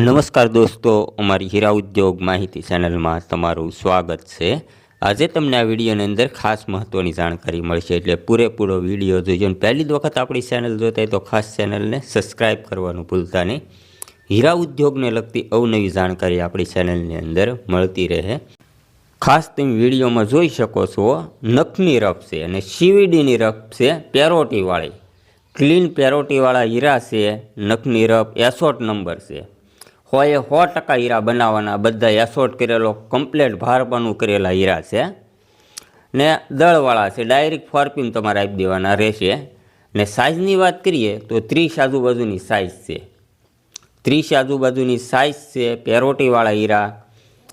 નમસ્કાર દોસ્તો, અમારી હીરા ઉદ્યોગ માહિતી ચેનલમાં તમારું સ્વાગત છે. આજે તમને આ વિડીયોની અંદર ખાસ મહત્ત્વની જાણકારી મળશે એટલે પૂરેપૂરો વીડિયો જોઈજો પહેલી જ વખત આપણી ચેનલ જોતા તો ખાસ ચેનલને સબસ્ક્રાઈબ કરવાનું ભૂલતા નહીં. હીરા ઉદ્યોગને લગતી અવનવી જાણકારી આપણી ચેનલની અંદર મળતી રહે. ખાસ તમે વિડીયોમાં જોઈ શકો છો, નખની રફ છે અને શીવીડીની રફ છે પેરોટીવાળી. ક્લીન પેરોટીવાળા હીરા છે, નખની રફ એસોટ નંબર છે. હોય એ સો ટકા હીરા બનાવવાના બધા એસોટ કરેલો કમ્પ્લેટ ભારપણું કરેલા હીરા છે. ને દળવાળા છે ડાયરેક્ટ ફોર્પિંગ તમારે આપી દેવાના રહેશે. ને સાઇઝની વાત કરીએ, તો ત્રીસ આજુબાજુની સાઇઝ છે. ત્રીસ આજુબાજુની સાઇઝ છે પેરોટીવાળા હીરા.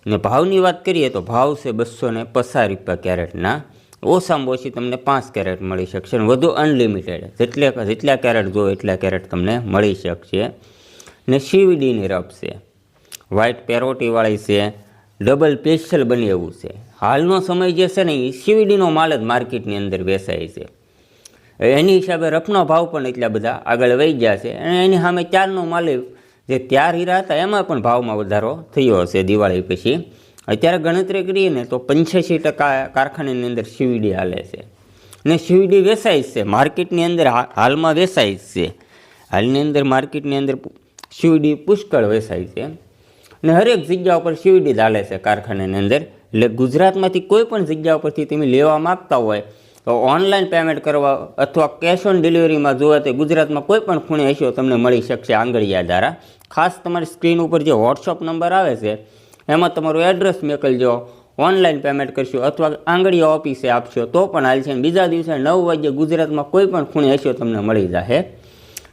ને ભાવની વાત કરીએ, તો ભાવ છે બસો ને પચાસ રૂપિયા કેરેટના. ઓછામાં ઓછી તમને પાંચ કેરેટ મળી શકશે. વધુ અનલિમિટેડ જેટલે જેટલા કેરેટ જો એટલા કેરેટ તમને મળી શકશે. ને સીવીડીની રફ છે વ્હાઇટ પેરોટીવાળી છે, ડબલ પેશિયલ બની એવું છે. હાલનો સમય જે છે ને એ સીવીડીનો માલ જ માર્કેટની અંદર વેચાય છે. એની હિસાબે રફનો ભાવ પણ એટલા બધા આગળ વહી ગયા છે અને એની સામે ચારનો માલ જે ત્યાર હીરા હતા, એમાં પણ ભાવમાં વધારો થયો હશે દિવાળી પછી. અત્યારે ગણતરી કરીએ ને, તો પંચ્યાસી ટકા કારખાનાની અંદર સીવીડી હાલે છે. ને સીવીડી વેચાય છે. માર્કેટની અંદર હાલમાં વેચાય છે. હાલની અંદર માર્કેટની અંદર સીવીડી પુષ્કળ વેચાય છે. ને હરેક જગ્યા ઉપર સીવીડી ચાલે છે કારખાનાની અંદર. એટલે ગુજરાતમાંથી કોઈ પણ જગ્યા ઉપરથી તમે લેવા માગતા હોય, તો ઓનલાઈન પેમેન્ટ કરવા અથવા કેશ ઓન ડિલિવરીમાં જોવા તે ગુજરાતમાં કોઈ પણ ખૂણે હશો તમને મળી શકશે આંગળીયા દ્વારા ખાસ તમારી સ્ક્રીન ઉપર જે વોટ્સઅપ નંબર આવે છે, એમાં તમારું એડ્રેસ મોકલજો. ઓનલાઈન પેમેન્ટ કરશો અથવા આંગળીયા ઓફિસે આપશો તો પણ હાલશે બીજા દિવસે નવ વાગ્યે ગુજરાતમાં કોઈ પણ ખૂણે હશો તમને મળી જશે